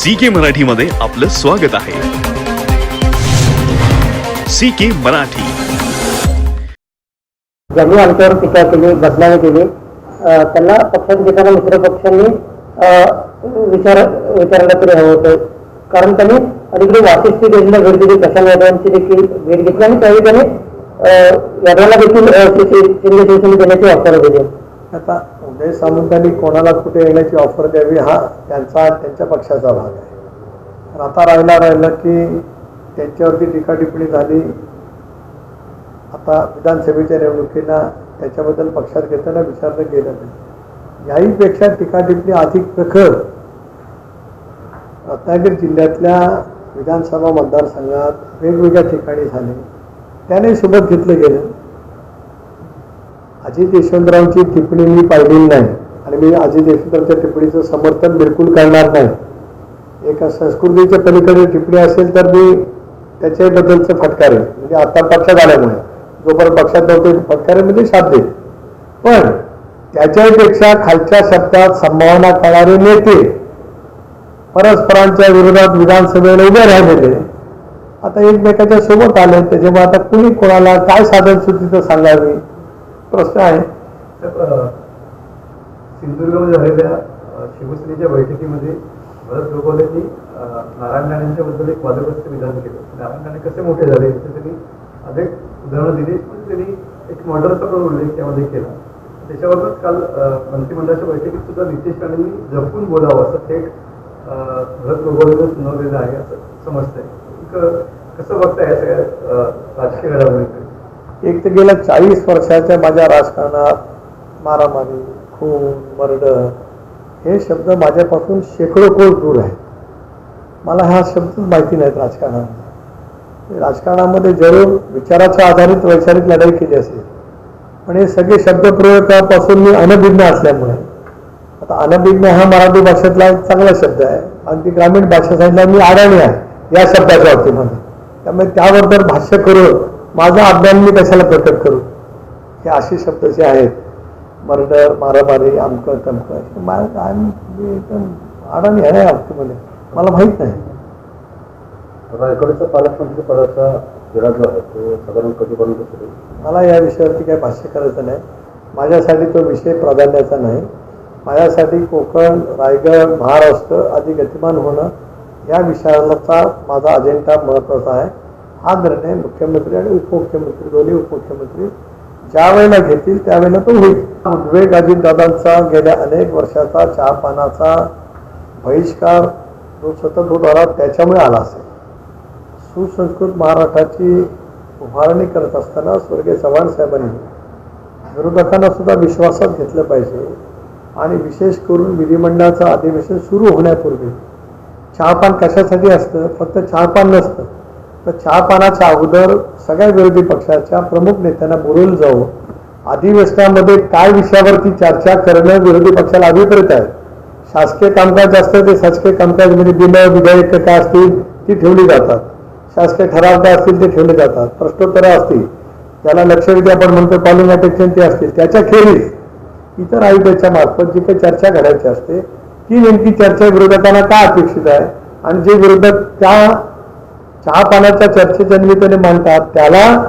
C K Marathi मध्ये आपलं स्वागत आहे. C K Marathi. ज्यांनी आमच्यावर टीका केली बदनामी केली. त्यांना पक्षात घेताना मित्र पक्षांनी अं, विचार विचारायला तरी हवं होतं. कारण त्यांनी अलीकडे वाशिष्ठी देशला भेट दिली प्रशांत यादवांची देखील भेट घेतली आणि त्यावेळी त्यांनी यादवांना देखील शिंदे शिवसेनेत देण्याची ऑफर दिली आता उदय सामंतांनी कोणाला कुठे येण्याची ऑफर द्यावी हा त्यांचा त्यांच्या पक्षाचा भाग आहे. तर आता राहिला राहिलं की त्यांच्यावरती टीका टिप्पणी झाली. आता विधानसभेच्या निवडणुकीला त्याच्याबद्दल पक्षात घेताना विचारलं गेलं नाही. याहीपेक्षा टीका टिप्पणी अधिक प्रखर रत्नागिरी जिल्ह्यातल्या विधानसभा मतदारसंघात वेगवेगळ्या ठिकाणी झाले. त्याने सोबत घेतलं गेलं. अजित यशवंतरावची टिप्पणी मी पाहिलेली नाही आणि मी अजित यशवंतरावच्या टिप्पणीचं समर्थन बिलकुल करणार नाही. एका संस्कृतीच्या पलीकडे टिप्पणी असेल तर मी त्याच्याबद्दलचं फटकारे म्हणजे आता पक्षात आल्यामुळे. जोपर्यंत पक्षात नव्हते फटकारे म्हणजे साध्य पण त्याच्यापेक्षा खालच्या शब्दात संभावना करणारे नेते परस्परांच्या विरोधात विधानसभेला उभे राहिलेले. आता एकमेकाच्या सोबत आले त्याच्यामुळे आता कुणी कोणाला काय साधन सुचित सांगावी? प्रश्न आहे. सिंधुदुर्गमध्ये झालेल्या शिवसेनेच्या बैठकीमध्ये भरत गोगावलेंनी नारायण राणेंच्या बद्दल एक वादग्रस्त विधान केलं. नारायण राणे कसे मोठे झाले याचे त्यांनी अनेक उदाहरणं दिली. पण त्यांनी एक मॉडलचा पण उल्लेख त्यामध्ये केला. त्याच्याबरोबरच काल मंत्रिमंडळाच्या बैठकीत सुद्धा नितेश राणेंनी जपून बोलावं असं थेट भरत गोगावलेनं सुनावलेलं आहे असं समजतंय. कसं बघताय सगळ्या राजकीय घडामोडीकडे? एक तर गेल्या चाळीस वर्षाच्या माझ्या राजकारणात मारामारी खून मर्डर हे शब्द माझ्यापासून शेकडो कोट दूर आहेत. मला हा शब्दच माहिती नाहीत राजकारणामध्ये. राजकारणामध्ये जरूर विचाराच्या आधारित वैचारिक लढाई केली असेल. पण हे सगळे शब्दप्रयोगापासून मी अनभिज्ञ असल्यामुळे आता अनभिज्ञ हा मराठी भाषेतला एक चांगला शब्द आहे. अगदी ग्रामीण भाषा मी आडाणी आहे या शब्दाच्या बाबतीमध्ये. त्यामुळे त्यावर जर भाष्य करून माझा अज्ञान मी कशाला प्रकट करू? हे असे शब्द जे आहेत मर्डर मारामारी अमकं तमकं अडाणी आहे या बाबतीमध्ये मला माहीत नाही. रायगडचा पालकमंत्री पदाचा विराट जो आहे तो साधारण कधीपर्यंत सुरू मला या विषयावरती काही भाष्य करायचं नाही. माझ्यासाठी तो विषय प्राधान्याचा नाही. माझ्यासाठी कोकण रायगड महाराष्ट्र आदी गतिमान होणं या विषयाचा माझा अजेंडा महत्त्वाचा आहे. हा निर्णय मुख्यमंत्री आणि उपमुख्यमंत्री दोन्ही उपमुख्यमंत्री ज्या वेळेला घेतील त्यावेळेला तो होईल. उद्वेग अजितदादांचा गेल्या अनेक वर्षाचा चहापानाचा बहिष्कार जो सतत होत आला त्याच्यामुळे आला असेल. सुसंस्कृत महाराष्ट्राची उभारणी करत असताना स्वर्गीय चव्हाण साहेबांनी विरोधकांना सुद्धा विश्वासात घेतलं पाहिजे आणि विशेष करून विधिमंडळाचं अधिवेशन सुरू होण्यापूर्वी चहापान कशासाठी असतं? फक्त चहापान नसतं. तर चहापानाच्या अगोदर सगळ्या विरोधी पक्षाच्या प्रमुख नेत्यांना बोलवलं जावं अधिवेशनामध्ये काय विषयावरती चर्चा करणं विरोधी पक्षाला अभिप्रेत आहे. शासकीय कामकाज असतं ते शासकीय कामकाजमध्ये म्हणजे बिलं विधेयक काय असतील ती ठेवली जातात. शासकीय ठराव काय असतील ते ठेवले जातात. प्रश्नोत्तरं असतील. त्याला लक्षवेधी आपण म्हणतो कॉलिंग अटेक्शन ते असतील. त्याच्या खेरीज इतर आयुधाच्या मार्फत जी काही चर्चा करायची असते ती नेमकी चर्चा विरोधकांना काय अपेक्षित आहे? आणि जे विरोधक त्या चहा पाण्याच्या चर्चेच्या निमित्ताने मांडतात त्याला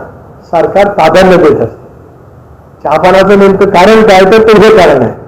सरकार प्राधान्य देत असते. चहा पाण्याचं नेमकं कारण काय? तर ते हे कारण आहे.